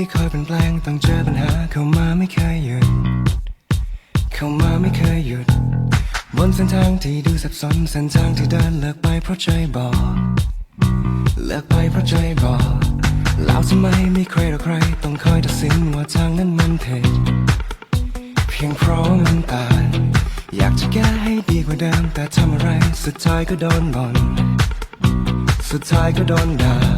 ที่คอยเปลี่ยนแปลงต้องเจอปัญหาเข้ามาไม่เคยหยุด เข้ามาไม่เคยหยุด บนเส้นทางที่ดูสับสนเส้นทางที่เดินเลิกไปเพราะใจบอกเลิกไปเพราะใจบอกแล้วทำไมไม่ใครหรอใคร ต้องคอยตัดสินว่าทางนั้นมันผิดเพียงเพราะมันต่างอยากจะแก้ให้ดีกว่าเดิมแต่ทำอะไร สุดท้ายก็โดนบ่นสุดท้ายก็โดนด่า